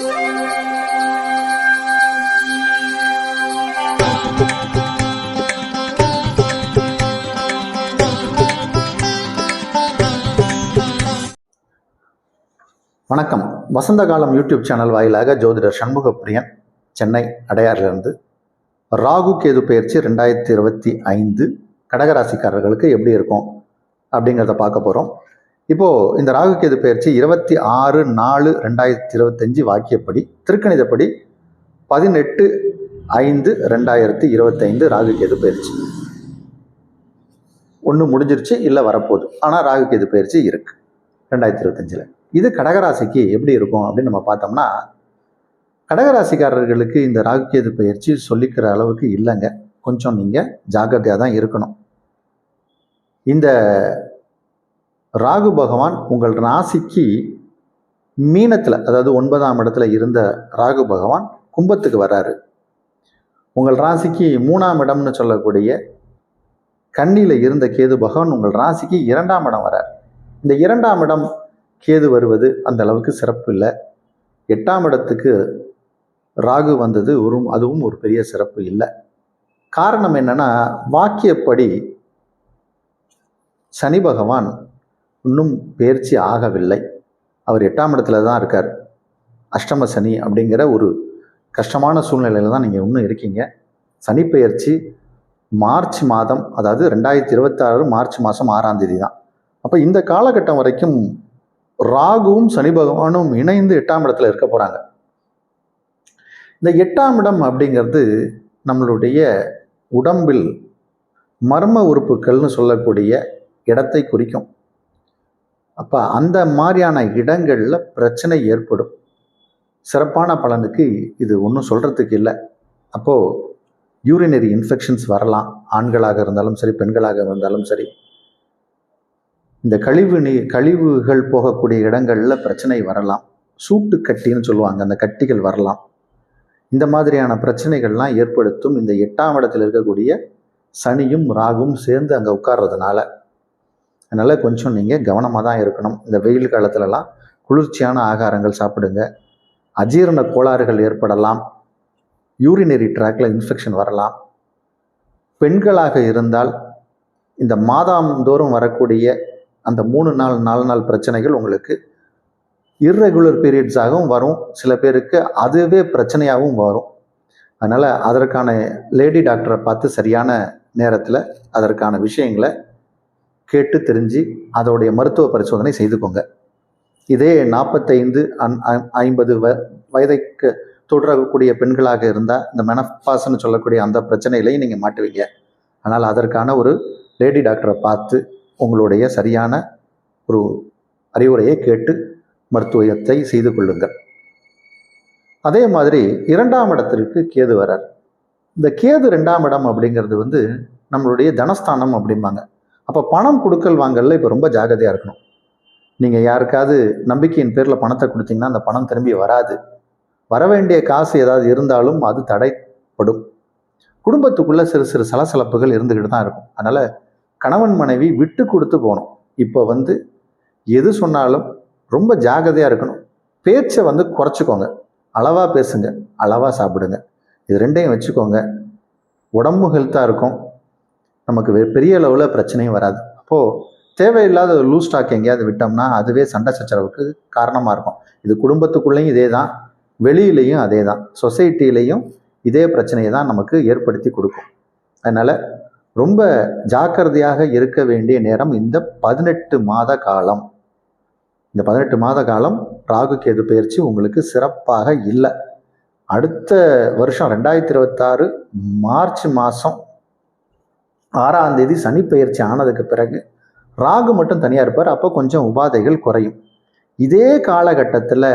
வணக்கம். வசந்த காலம் YouTube channel வாயிலாக ஜோதிடர் சண்முகப்பிரியன் சென்னை அடையாறிலிருந்து ராகு கேது பயிற்சி ரெண்டாயிரத்தி இருபத்தி ஐந்து கடகராசிக்காரர்களுக்கு எப்படி இருக்கும் அப்படிங்கிறத பார்க்க போகிறோம் இப்போது இந்த ராகு கேது பயிற்சி இருபத்தி ஆறு நாலு ரெண்டாயிரத்தி இருபத்தஞ்சு வாக்கியப்படி திருக்கணிதப்படி பதினெட்டு ஐந்து ரெண்டாயிரத்தி இருபத்தைந்து ராகு கேது பயிற்சி. ஒன்று முடிஞ்சிருச்சு இல்லை வரப்போகுது. ஆனால் ராகு கேது பயிற்சி இருக்குது ரெண்டாயிரத்தி இருபத்தஞ்சில். இது கடகராசிக்கு எப்படி இருக்கும் அப்படின்னு நம்ம பார்த்தோம்னா கடகராசிக்காரர்களுக்கு இந்த ராகுகேது பயிற்சி சொல்லிக்கிற அளவுக்கு இல்லைங்க. கொஞ்சம் நீங்கள் ஜாக்கிரதையாக தான் இருக்கணும். இந்த ராகு பகவான் உங்கள் ராசிக்கு மீனத்தில் அதாவது ஒன்பதாம் இடத்துல இருந்த ராகு பகவான் கும்பத்துக்கு வராரு உங்கள் ராசிக்கு மூணாம் இடம்னு சொல்லக்கூடிய கண்ணியில் இருந்த கேது பகவான் உங்கள் ராசிக்கு இரண்டாம் இடம் வரார் இந்த இரண்டாம் இடம் கேது வருவது அந்த அளவுக்கு சிறப்பு இல்லை. எட்டாம் இடத்துக்கு ராகு வந்தது ஒரு அதுவும் ஒரு பெரிய சிறப்பு இல்லை. காரணம் என்னன்னா வாக்கியப்படி சனி பகவான் இன்னும் பயிற்சி ஆகவில்லை. அவர் எட்டாம் இடத்துல தான் இருக்கார். அஷ்டம சனி அப்படிங்கிற ஒரு கஷ்டமான சூழ்நிலையில் தான் நீங்கள் இன்னும் இருக்கீங்க. சனிப்பெயர்ச்சி மார்ச் மாதம் அதாவது ரெண்டாயிரத்தி இருபத்தாறு மார்ச் மாதம் ஆறாம் தேதி தான். அப்போ இந்த காலகட்டம் வரைக்கும் ராகுவும் சனி பகவானும் இணைந்து எட்டாம் இடத்துல இருக்க போகிறாங்க இந்த எட்டாம் இடம் அப்படிங்கிறது நம்மளுடைய உடம்பில் மர்ம உறுப்புகள்னு சொல்லக்கூடிய இடத்தை குறிக்கும். அப்போ அந்த மாதிரியான இடங்களில் பிரச்சனை ஏற்படும். சிறப்பான பலனுக்கு இது ஒன்றும் சொல்கிறதுக்கு இல்லை. அப்போது யூரினரி இன்ஃபெக்ஷன்ஸ் வரலாம். ஆண்களாக இருந்தாலும் சரி பெண்களாக இருந்தாலும் சரி. இந்த கழிவு நீ கழிவுகள் போகக்கூடிய இடங்களில் பிரச்சனை வரலாம். சூட்டு கட்டின்னு சொல்லுவாங்க அந்த கட்டிகள் வரலாம். இந்த மாதிரியான பிரச்சனைகள்லாம் ஏற்படுத்தும் இந்த எட்டாம் இடத்தில் இருக்கக்கூடிய சனியும் ராகும் சேர்ந்து அங்கே உட்கார்றதுனால. அதனால் கொஞ்சம் நீங்கள் கவனமாக தான் இருக்கணும். இந்த வெயில் காலத்துலலாம் குளிர்ச்சியான ஆகாரங்கள் சாப்பிடுங்க. அஜீரண கோளாறுகள் ஏற்படலாம். யூரினரி ட்ராக்ல இன்ஃபெக்ஷன் வரலாம். பெண்களாக இருந்தால் இந்த மாதாந்தோறும் வரக்கூடிய அந்த மூணு நாள் நாலு நாள் பிரச்சனைகள் உங்களுக்கு இர்ரெகுலர் பீரியட்ஸாகவும் வரும். சில பேருக்கு அதுவே பிரச்சனையாகவும் வரும். அதனால் அதற்கான லேடி டாக்டரை பார்த்து சரியான நேரத்தில் அதற்கான விஷயங்களை கேட்டு தெரிஞ்சு அதோடைய மருத்துவ பரிசோதனை செய்துக்கோங்க. இதே நாற்பத்தைந்து அன் ஐம்பது வ வயதைக்கு தொடரக்கூடிய பெண்களாக இருந்தால் இந்த மெனப்பாஸ்ன்னு சொல்லக்கூடிய அந்த பிரச்சனையிலையும் நீங்கள் மாட்டுவீங்க. ஆனால் அதற்கான ஒரு லேடி டாக்டரை பார்த்து உங்களுடைய சரியான ஒரு அறிவுரையை கேட்டு மருத்துவத்தை செய்து கொள்ளுங்கள். அதே மாதிரி இரண்டாம் இடத்திற்கு கேது வரார். இந்த கேது ரெண்டாம் இடம் அப்படிங்கிறது வந்து நம்மளுடைய தனஸ்தானம் அப்படிம்பாங்க. அப்போ பணம் கொடுக்கல் வாங்கல இப்போ ரொம்ப ஜாகிரதையாக இருக்கணும். நீங்கள் யாருக்காவது நம்பிக்கையின் பேரில் பணத்தை கொடுத்தீங்கன்னா அந்த பணம் திரும்பி வராது. வர வேண்டிய காசு ஏதாவது இருந்தாலும் அது தடைப்படும். குடும்பத்துக்குள்ளே சிறு சிறு சலசலப்புகள் இருந்துக்கிட்டு தான் இருக்கும். அதனால் கணவன் மனைவி விட்டு கொடுத்து போகணும். இப்போ வந்து எது சொன்னாலும் ரொம்ப ஜாகிரதையாக இருக்கணும். பேச்சை வந்து குறைச்சிக்கோங்க. அளவாக பேசுங்க. அளவாக சாப்பிடுங்க. இது ரெண்டையும் வச்சுக்கோங்க. உடம்பு ஹெல்த்தாக இருக்கும். நமக்கு வெ- பெரிய அளவில் பிரச்சனையும் வராது. அப்போது தேவையில்லாத ஒரு லூஸ் ஸ்டாக் எங்கேயாவது விட்டோம்னா அதுவே சண்டை சச்சரவுக்கு காரணமாக இருக்கும். இது குடும்பத்துக்குள்ளேயும் இதே தான் வெளியிலையும் அதே தான் சொசைட்டிலையும் இதே பிரச்சனையை தான் நமக்கு ஏற்படுத்தி கொடுக்கும். அதனால் ரொம்ப ஜாக்கிரதையாக இருக்க வேண்டிய நேரம் இந்த பதினெட்டு மாத காலம். இந்த பதினெட்டு மாத காலம் ராகு கேது பயிற்சி உங்களுக்கு சிறப்பாக இல்லை. அடுத்த வருஷம் ரெண்டாயிரத்தி இருபத்தாறு மார்ச் மாதம் ஆறாம் தேதி சனி பயிற்சி ஆனதுக்கு பிறகு ராகு மட்டும் தனியாக இருப்பார். அப்போ கொஞ்சம் உபாதைகள் குறையும். இதே காலகட்டத்தில்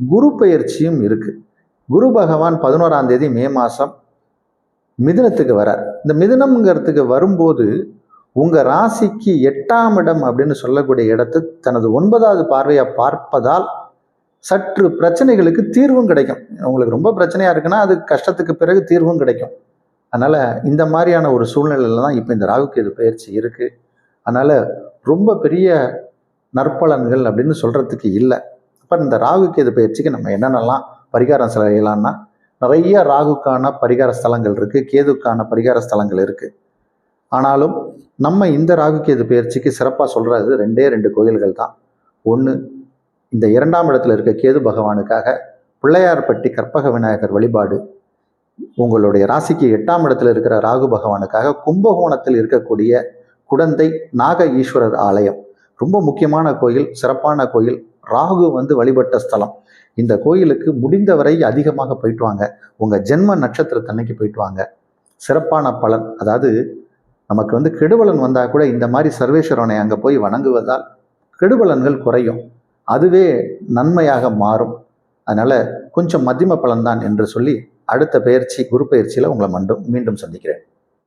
குரு பயிற்சியும் இருக்குது குரு பகவான் பதினோராம் தேதி மே மாதம் மிதுனத்துக்கு வரார். இந்த மிதுனம்ங்கிறதுக்கு வரும்போது உங்கள் ராசிக்கு எட்டாம் இடம் அப்படின்னு சொல்லக்கூடிய இடத்தை தனது ஒன்பதாவது பார்வையை பார்ப்பதால் சற்று பிரச்சனைகளுக்கு தீர்வும் கிடைக்கும். உங்களுக்கு ரொம்ப பிரச்சனையாக இருக்குன்னா அது கஷ்டத்துக்கு பிறகு தீர்வும் கிடைக்கும். அதனால் இந்த மாதிரியான ஒரு சூழ்நிலையில தான் இப்போ இந்த ராகுகேது பயிற்சி இருக்குது அதனால் ரொம்ப பெரிய நற்பலன்கள் அப்படின்னு சொல்கிறதுக்கு இல்லை. இப்போ இந்த ராகு கேது பயிற்சிக்கு நம்ம என்னென்னலாம் பரிகாரம் செய்யலாம்னா நிறைய ராகுக்கான பரிகார ஸ்தலங்கள் இருக்குது கேதுக்கான பரிகார ஸ்தலங்கள் இருக்குது ஆனாலும் நம்ம இந்த ராகு கேது பயிற்சிக்கு சிறப்பாக சொல்கிறது ரெண்டே ரெண்டு கோயில்கள் தான். ஒன்று இந்த இரண்டாம் இடத்துல இருக்க கேது பகவானுக்காக பிள்ளையார்பட்டி கற்பக விநாயகர் வழிபாடு. உங்களுடைய ராசிக்கு எட்டாம் இடத்துல இருக்கிற ராகு பகவானுக்காக கும்பகோணத்தில் இருக்கக்கூடிய குடந்தை நாக ஈஸ்வரர் ஆலயம். ரொம்ப முக்கியமான கோயில் சிறப்பான கோயில். ராகு வந்து வழிபட்ட ஸ்தலம். இந்த கோயிலுக்கு முடிந்தவரை அதிகமாக போயிட்டு வாங்க. உங்கள் ஜென்ம நட்சத்திரத்தன்னைக்கு போயிட்டு வாங்க. சிறப்பான பலன். அதாவது நமக்கு வந்து கெடுபலன் வந்தால் கூட இந்த மாதிரி சர்வேஸ்வரனை அங்கே போய் வணங்குவதால் கெடுபலன்கள் குறையும். அதுவே நன்மையாக மாறும். அதனால் கொஞ்சம் மத்தியம பலன்தான் என்று சொல்லி அடுத்த பயிற்சி குரு பயிற்சியில் உங்களை மண்டும் மீண்டும் சந்திக்கிறேன்.